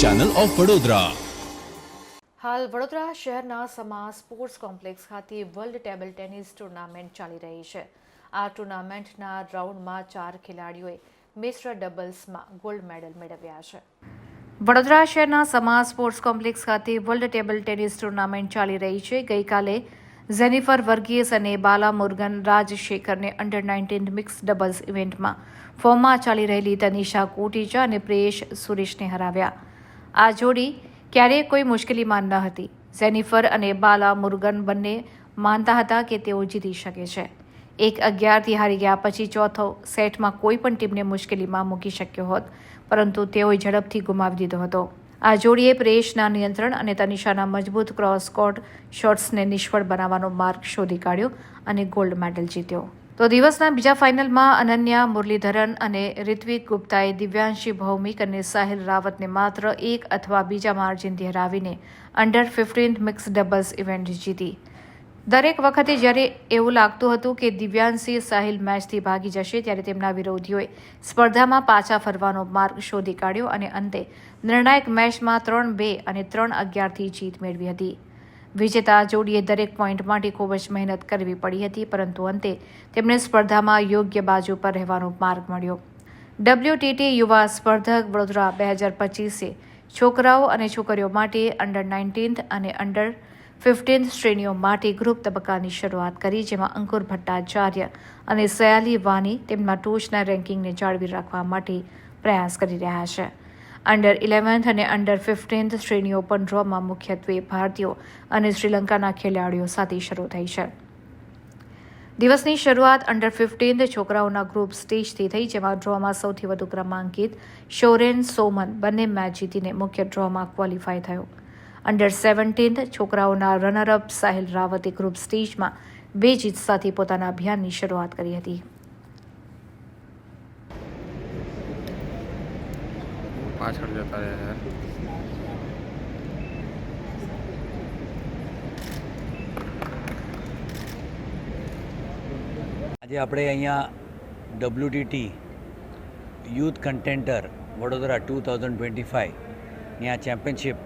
Channel of Vadodara હાલ વડોદરા શહેરના Sama sports complex ખાતે વર્લ્ડ ટેબલ ટેનિસ ટુર્નામેન્ટ ચાલી રહી છે. આ ટુર્નામેન્ટના રાઉન્ડમાં ચાર ખેલાડીઓએ મિશ્ર ડબલ્સમાં ગોલ્ડ મેડલ મેળવ્યા છે. વડોદરા શહેરના સમા સ્પોર્ટ્સ કોમ્પ્લેક્સ ખાતે વર્લ્ડ ટેબલ ટેનિસ ટુર્નામેન્ટ ચાલી રહી છે. ગઈકાલે ઝેનિફર વર્ગીયસ અને બાલા મુર્ગન રાજશેખરને અંડર નાઇન્ટીન મિક્સ ડબલ્સ ઇવેન્ટમાં ફોર્મમાં ચાલી રહેલી તનિષા કોટીચા અને પ્રેશ સુરેશને હરાવ્યા. આ જોડી ક્યારેય કોઈ મુશ્કેલીમાં ન હતી. ઝેનિફર અને બાલા મુર્ગન બંને માનતા હતા કે તેઓ જીતી શકે છે. એક અગિયારથી હારી ગયા પછી ચોથો સેટમાં કોઈ પણ ટીમને મુશ્કેલીમાં મૂકી શક્યો હોત, પરંતુ તેઓએ ઝડપથી ગુમાવી દીધો હતો. આ જોડીએ પ્રેશના નિયંત્રણ અને તનિષાના મજબૂત ક્રોસ કોર્ટ શોટ્સને નિષ્ફળ બનાવવાનો માર્ગ શોધી કાઢ્યો અને ગોલ્ડ મેડલ જીત્યો. તો દિવસના બીજા ફાઇનલમાં અનન્યા, મુરલીધરન અને રિત્વિક ગુપ્તાએ દિવ્યાંશી ભૌમિક અને સાહિલ રાવતને માત્ર એક અથવા બીજા માર્જિનથી હરાવીને under fifteen mix doubles event જીતી. દરેક વખતે જ્યારે એવું લાગતું હતું કે દિવ્યાંશી સાહિલ મેચથી ભાગી જશે, ત્યારે તેમના વિરોધીઓએ સ્પર્ધામાં પાછા ફરવાનો માર્ગ શોધી કાઢ્યો અને અંતે નિર્ણાયક મેચમાં ત્રણ બે અને ત્રણ અગિયારથી જીત મેળવી હતી. વિજેતા જોડીએ દરેક પોઈન્ટ માટે ખૂબ જ મહેનત કરવી પડી હતી, પરંતુ અંતે તેમને સ્પર્ધામાં યોગ્ય બાજુ પર રહેવાનો માર્ગ મળ્યો. ડબ્લ્યુટીટી યુવા સ્પર્ધક વડોદરા બે હજાર પચીસે છોકરાઓ અને છોકરીઓ માટે અંડર નાઇન્ટીન્થ અને અંડર ફિફ્ટીન્થ શ્રેણીઓ માટે ગ્રુપ તબક્કાની શરૂઆત કરી, જેમાં અંકુર ભટ્ટાચાર્ય અને સયાલી વાની તેમના ટોચના રેન્કિંગને જાળવી રાખવા માટે પ્રયાસ કરી રહ્યા છે. અંડર ઇલેવન્થ અને અંડર ફિફ્ટીન્થ શ્રેણીઓ પણ ડ્રોમાં મુખ્યત્વે ભારતીયો અને શ્રીલંકાના ખેલાડીઓ સાથે શરૂ થઈ છે. દિવસની શરૂઆત અંડર ફિફ્ટીન્થ છોકરાઓના ગ્રુપ સ્ટેજથી થઈ, જેમાં ડ્રોમાં સૌથી વધુ ક્રમાંકિત શોરેન સોમન બંને મેચ જીતીને મુખ્ય ડ્રોમાં ક્વોલિફાય થયો. અંડર સેવન્ટીન્થ છોકરાઓના રનરઅપ સાહિલ રાવતે ગ્રુપ સ્ટેજમાં બે જીત સાથે પોતાના અભિયાનની શરૂઆત કરી હતી. પાછળ જતા રહે છે. આજે આપણે અહીંયા WTT youth contender Vadodara two thousand twenty ફાઇવની આ ચેમ્પિયનશિપ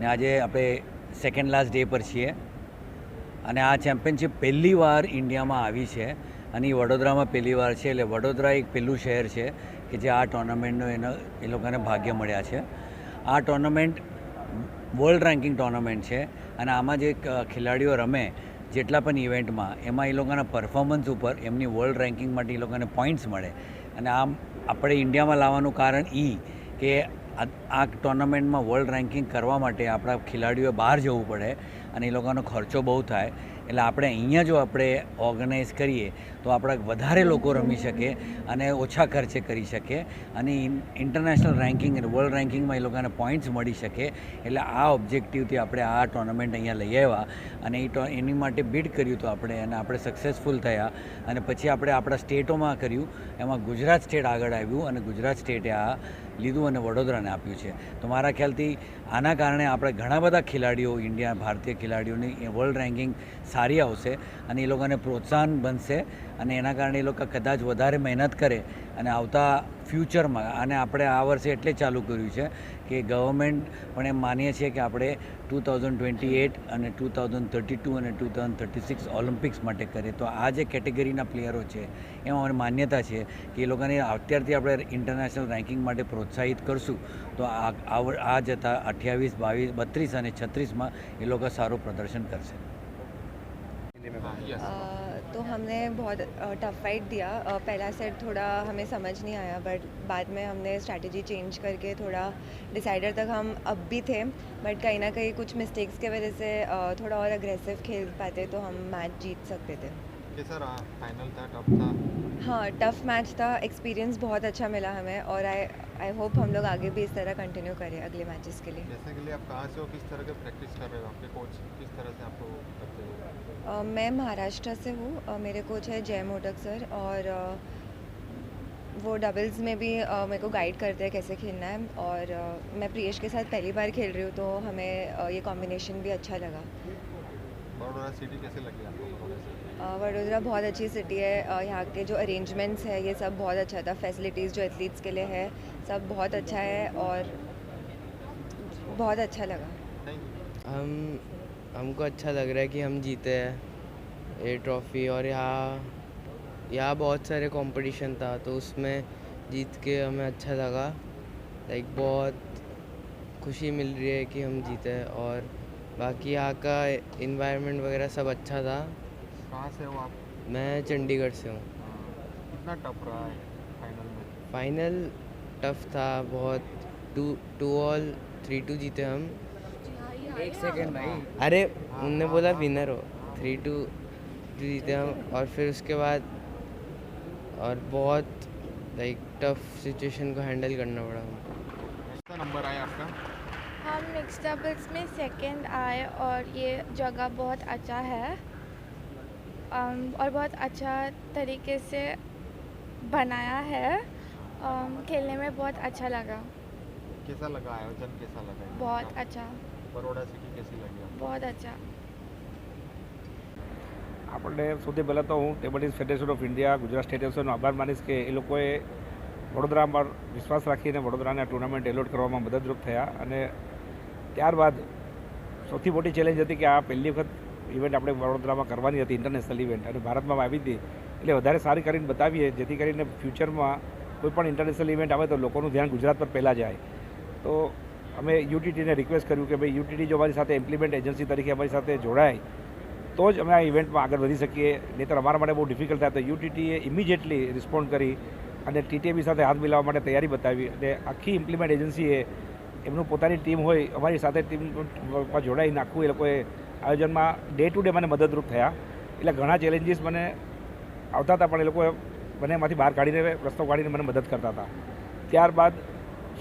ને આજે આપણે સેકન્ડ લાસ્ટ ડે પર છીએ. અને આ ચેમ્પિયનશિપ પહેલી વાર ઇન્ડિયામાં આવી છે. અને એ વડોદરામાં પહેલી વાર છે. એટલે વડોદરા એક પહેલું શહેર છે. કે જે આ ટુર્નામેન્ટનો એનો એ લોકોને ભાગ્ય મળ્યા છે. આ ટુર્નામેન્ટ વર્લ્ડ રેન્કિંગ ટુર્નામેન્ટ છે અને આમાં જે ખેલાડીઓ રમે જેટલા પણ ઇવેન્ટમાં એમાં એ લોકોના પરફોર્મન્સ ઉપર એમની વર્લ્ડ રેન્કિંગ માટે એ લોકોને પોઈન્ટ્સ મળે. અને આમ આપણે ઇન્ડિયામાં લાવવાનું કારણ એ કે આ ટુર્નામેન્ટમાં વર્લ્ડ રેન્કિંગ કરવા માટે આપણા ખેલાડીઓએ બહાર જવું પડે અને એ લોકોનો ખર્ચો બહુ થાય. એટલે આપણે અહીંયા જો આપણે ઓર્ગેનાઇઝ કરીએ તો આપણા વધારે લોકો રમી શકે અને ઓછા ખર્ચે કરી શકે અને ઇન્ટરનેશનલ રેન્કિંગ અને વર્લ્ડ રેન્કિંગમાં એ લોકોને પોઈન્ટ્સ મળી શકે. એટલે આ ઓબ્જેક્ટિવથી આપણે આ ટુર્નામેન્ટ અહીંયા લઈ આવ્યા અને એ એની માટે બીડ કર્યું હતું આપણે અને આપણે સક્સેસફુલ થયા. અને પછી આપણે આપણા સ્ટેટોમાં કર્યું, એમાં ગુજરાત સ્ટેટ આગળ આવ્યું અને ગુજરાત સ્ટેટે આ લીધું અને વડોદરાને આપ્યું છે. તો મારા ખ્યાલથી આના કારણે આપણે ઘણા બધા ખેલાડીઓ, ઇન્ડિયા, ભારતીય ખેલાડીઓની વર્લ્ડ રેન્કિંગ સારી આવશે અને એ લોકોને પ્રોત્સાહન બનશે અને એના કારણે એ લોકો કદાચ વધારે મહેનત કરે અને આવતા ફ્યુચરમાં અને આપણે આ વર્ષે એટલે ચાલુ કર્યું છે કે ગવર્મેન્ટ પણ એમ માનીએ છીએ કે આપણે ટુ થાઉઝન્ડ ટ્વેન્ટી એટ અને ટુ થાઉઝન્ડ થર્ટી ટુ અને two thousand thirty six Olympics માટે કરીએ. તો આ જે કેટેગરીના પ્લેયરો છે એમાં અમારી માન્યતા છે કે એ લોકોને અત્યારથી આપણે ઇન્ટરનેશનલ રેન્કિંગ માટે પ્રોત્સાહિત કરશું. તો આ આ જતા અઠ્યાવીસ બાવીસ બત્રીસ અને છત્રીસમાં એ લોકો સારું પ્રદર્શન કરશે. अ, तो हमने बहुत टफ फाइट दिया। पहला सेट थोड़ा हमें समझ नहीं आया बट बाद में हमने स्ट्रैटेजी चेंज करके थोड़ा डिसाइडर तक हम अब भी थे। बट कहीं ना कहीं कुछ मिस्टेक्स के वजह से थोड़ा और अग्रेसिव खेल पाते तो हम मैच जीत सकते थे। कैसा रहा फाइनल था टफ था? हाँ टफ मैच था एक्सपीरियंस बहुत अच्छा मिला हमें और आई आई होप हम लोग आगे भी इस तरह कंटिन्यू करें अगले मैचेस के लिए। जैसे के लिए आप कहाँ से हो किस तरह के प्रैक्टिस कर रहे हो? आपके कोच किस तरह मैं महाराष्ट्र से हूँ। मेरे कोच है जय मोटक सर और वो डबल्स में भी मेरे को गाइड करते हैं कैसे खेलना है और मैं प्रियेश के साथ पहली बार खेल रही हूँ तो हमें ये कॉम्बिनेशन भी अच्छा लगा। बड़ोड़ा सिटी कैसे लगी आपको वडोदरा बहुत अच्छी सिटी है। यहाँ के जो अरेंजमेंट्स है ये सब बहुत अच्छा था। फैसिलिटीज़ जो एथलीट्स के लिए है सब बहुत अच्छा है और बहुत अच्छा लगा। थैंक यू हम हमको अच्छा लग रहा है कि हम जीते हैं ये ट्रॉफ़ी और यहाँ यहाँ बहुत सारे कंपटीशन था तो उसमें जीत के हमें अच्छा लगा। लाइक बहुत खुशी मिल रही है कि हम जीते हैं और बाकी यहाँ का इन्वायरमेंट वगैरह सब अच्छा था। कहाँ से हो आप? मैं चंडीगढ़ से हूँ। कितना टफ रहा है फाइनल में? फाइनल टफ था बहुत two two all three two जीते हम। एक सेकंड भाई। अरे उनने बोला विनर हो। थ्री टू जीते हम। और फिर उसके बाद और बहुत लाइक टफ सिचुएशन को हैंडल करना पड़ा हमको। नंबर आया आपका? हम मिक्स डबल्स में सेकंड आए और ये जगह बहुत अच्छा है। अम, और बहुत अच्छा तरीके से बनाया है। अम, खेलने में बहुत अच्छा लगा। कैसा लगा आयोजन? कैसा लगा? बहुत अच्छा। बड़ोड़ा सिटी कैसी लगी आपको बहुत अच्छा આપણને સૌથી પહેલાં તો હું table tennis federation of India Gujarat state એસોસિએશનનો આભાર માનીશ કે એ લોકોએ વડોદરા પર વિશ્વાસ રાખીને વડોદરાને આ ટુર્નામેન્ટ એલોટ કરવામાં મદદરૂપ થયા અને ત્યારબાદ સૌથી મોટી ચેલેન્જ હતી કે આ પહેલી વખત ઇવેન્ટ આપણે વડોદરામાં કરવાની હતી ઇન્ટરનેશનલ ઇવેન્ટ અને ભારતમાં આવી હતી એટલે વધારે સારી કરીને બતાવીએ જેથી કરીને ફ્યુચરમાં કોઈ પણ ઇન્ટરનેશનલ ઇવેન્ટ આવે તો લોકોનું ધ્યાન ગુજરાત પર પહેલાં જાય તો અમે યુટીટીને રિક્વેસ્ટ કર્યું કે ભાઈ યુટીટી જો અમારી સાથે ઇમ્પ્લિમેન્ટ એજન્સી તરીકે અમારી સાથે જોડાય, તો જ અમે આ ઇવેન્ટમાં આગળ વધી શકીએ. નહીંતર અમારા માટે બહુ ડિફિકલ્ટ થાય. તો યુટીટીએ ઇમિડિયેટલી રિસ્પોન્ડ કરી અને ટીટીએબી સાથે હાથ મિલાવવા માટે તૈયારી બતાવી અને આખી ઇમ્પ્લિમેન્ટ એજન્સીએ એમનું પોતાની ટીમ હોય, અમારી સાથે ટીમમાં જોડાઈને આખું એ લોકોએ આયોજનમાં ડે ટુ ડે મને મદદરૂપ થયા. એટલે ઘણા ચેલેન્જીસ મને આવતા હતા, પણ એ લોકોએ મને એમાંથી બહાર કાઢીને, રસ્તો કાઢીને મને મદદ કરતા હતા. ત્યારબાદ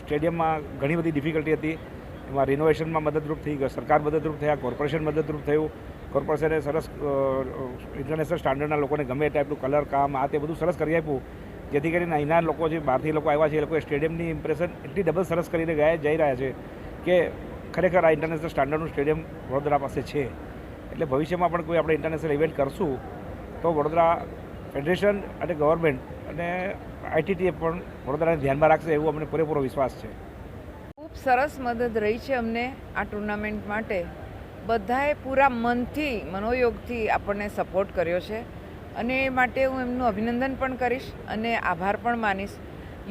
સ્ટેડિયમમાં ઘણી બધી ડિફિકલ્ટી હતી. એમાં રિનોવેશનમાં મદદરૂપ થઈ સરકાર મદદરૂપ થયા કોર્પોરેશન મદદરૂપ થયું. કોર્પોરેશને સરસ ઇન્ટરનેશનલ સ્ટાન્ડર્ડના લોકોને ગમે એ ટાઈપનું કલર કામ, આ તે બધું સરસ કરી આપ્યું. જેથી કરીને અહીંના લોકો જે બહારથી લોકો આવ્યા છે, એ લોકોએ સ્ટેડિયમની ઇમ્પ્રેશન એટલી ડબલ સરસ કરીને ગયા, જઈ રહ્યા છે કે ખરેખર આ ઇન્ટરનેશનલ સ્ટાન્ડર્ડનું સ્ટેડિયમ વડોદરા પાસે છે. એટલે ભવિષ્યમાં પણ કોઈ આપણે ઇન્ટરનેશનલ ઇવેન્ટ કરશું, તો વડોદરા ફેડરેશન અને ગવર્મેન્ટ અને આઈટીટીએ પણ વડોદરાને ધ્યાનમાં રાખશે એવો અમને પૂરેપૂરો વિશ્વાસ છે. ખૂબ સરસ મદદ રહી છે અમને આ ટુર્નામેન્ટ માટે. બધાએ પૂરા મનથી, મનોયોગથી આપણને સપોર્ટ કર્યો છે અને એ માટે હું એમનું અભિનંદન પણ કરીશ અને આભાર પણ માનીશ.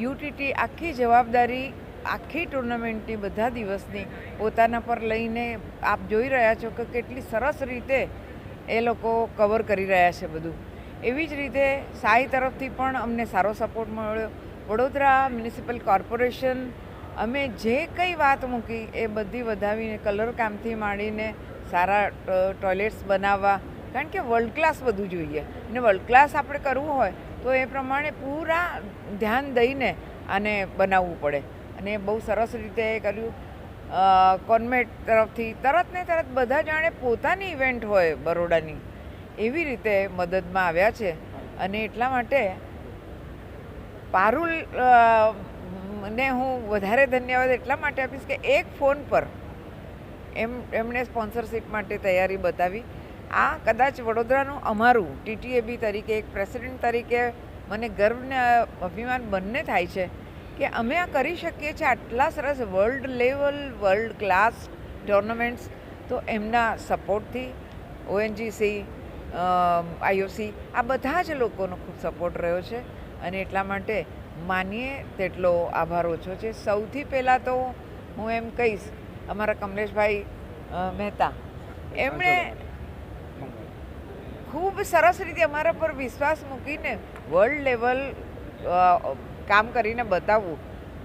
યુટીટી આખી જવાબદારી આખી ટુર્નામેન્ટની બધા દિવસની પોતાના પર લઈને આપ જોઈ રહ્યા છો કે કેટલી સરસ રીતે એ લોકો કવર કરી રહ્યા છે બધું. એવી જ રીતે સાઈ તરફથી પણ અમને સારો સપોર્ટ મળ્યો. વડોદરા મ્યુનિસિપલ કોર્પોરેશન અમે જે કંઈ વાત મૂકી એ બધી વધાવીને કલર કામથી માંડીને સારા ટોયલેટ્સ બનાવવા. કારણ કે વર્લ્ડ ક્લાસ બધું જોઈએ. અને વર્લ્ડ ક્લાસ આપણે કરવું હોય તો એ પ્રમાણે પૂરા ધ્યાન દઈને આને બનાવવું પડે. અને બહુ સરસ રીતે એ કર્યું. કોન્વેટ તરફથી તરત ને તરત બધા જાણે પોતાની ઇવેન્ટ હોય બરોડાની. એવી રીતે મદદમાં આવ્યા છે. અને એટલા માટે પારુલ ને હું વધારે ધન્યવાદ એટલા માટે આપીશ કે એક ફોન પર એમ એમણે સ્પોન્સરશિપ માટે તૈયારી બતાવી. આ કદાચ વડોદરાનું અમારું ટીટીએબી તરીકે, એક પ્રેસિડેન્ટ તરીકે મને ગર્વને અભિમાન બંને થાય છે કે અમે આ કરી શકીએ છીએ આટલા સરસ world level world class tournaments તો એમના સપોર્ટથી ઓએનજીસી આઈઓસી, આ બધા જ લોકોનો ખૂબ સપોર્ટ રહ્યો છે અને એટલા માટે માનીએ તેટલો આભાર ઓછો છે. સૌથી પહેલાં તો હું એમ કહીશ, અમારા કમલેશભાઈ મહેતા, એમણે ખૂબ સરસ રીતે અમારા પર વિશ્વાસ મૂકીને વર્લ્ડ લેવલ કામ કરીને બતાવવું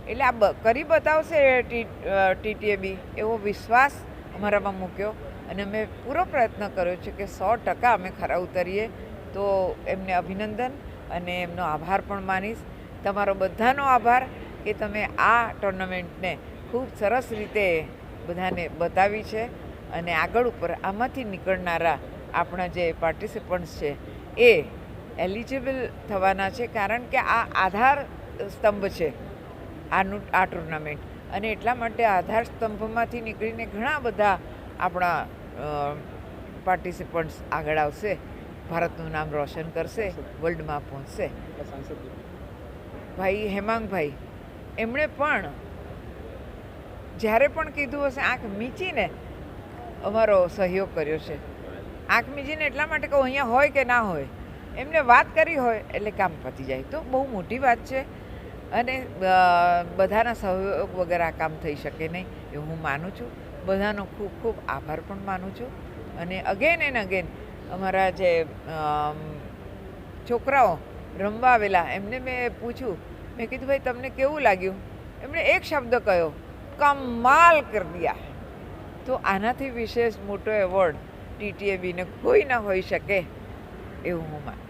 એટલે આ બ- કરી બતાવશે ટીટીએબી એવો વિશ્વાસ અમારામાં મૂક્યો. અને અમે પૂરો પ્રયત્ન કર્યો છે કે સો ટકા અમે ખરા ઉતરીએ. તો એમને અભિનંદન અને એમનો આભાર પણ માનીશ. તમારો બધાનો આભાર કે તમે આ ટુર્નામેન્ટને ખૂબ સરસ રીતે બધાને બતાવી છે અને આગળ ઉપર આમાંથી નીકળનારા આપણા જે પાર્ટિસિપન્ટ્સ છે એ એલિજિબલ થવાના છે કારણ કે આ આધાર સ્તંભ છે આનું આ ટુર્નામેન્ટ. અને એટલા માટે આધાર સ્તંભમાંથી નીકળીને ઘણા બધા આપણા પાર્ટિસિપન્ટ્સ આગળ આવશે. ભારતનું નામ રોશન કરશે વર્લ્ડમાં પહોંચશે. ભાઈ હેમાંગભાઈ એમણે પણ જ્યારે પણ કીધું હશે, આંખ મીચીને અમારો સહયોગ કર્યો છે. આંખ મીચીને એટલા માટે કહું, અહીંયા હોય કે ના હોય, એમને વાત કરી હોય, એટલે કામ પતી જાય. તો બહુ મોટી વાત છે. અને બધાના સહયોગ વગર આ કામ થઈ શકે નહીં, એવું હું માનું છું. બધાનો ખૂબ ખૂબ આભાર પણ માનું છું. અને અગેન એન્ડ અગેન અમારા જે છોકરાઓ રમવા આવેલા એમને મેં પૂછ્યું, મેં કીધું, ભાઈ, તમને કેવું લાગ્યું? એમણે એક શબ્દ કહ્યો, કમાલ કર દિયા. તો આનાથી વિશેષ મોટો એવોર્ડ ટીટીએબીને કોઈ ના હોઈ શકે એવું હું માનું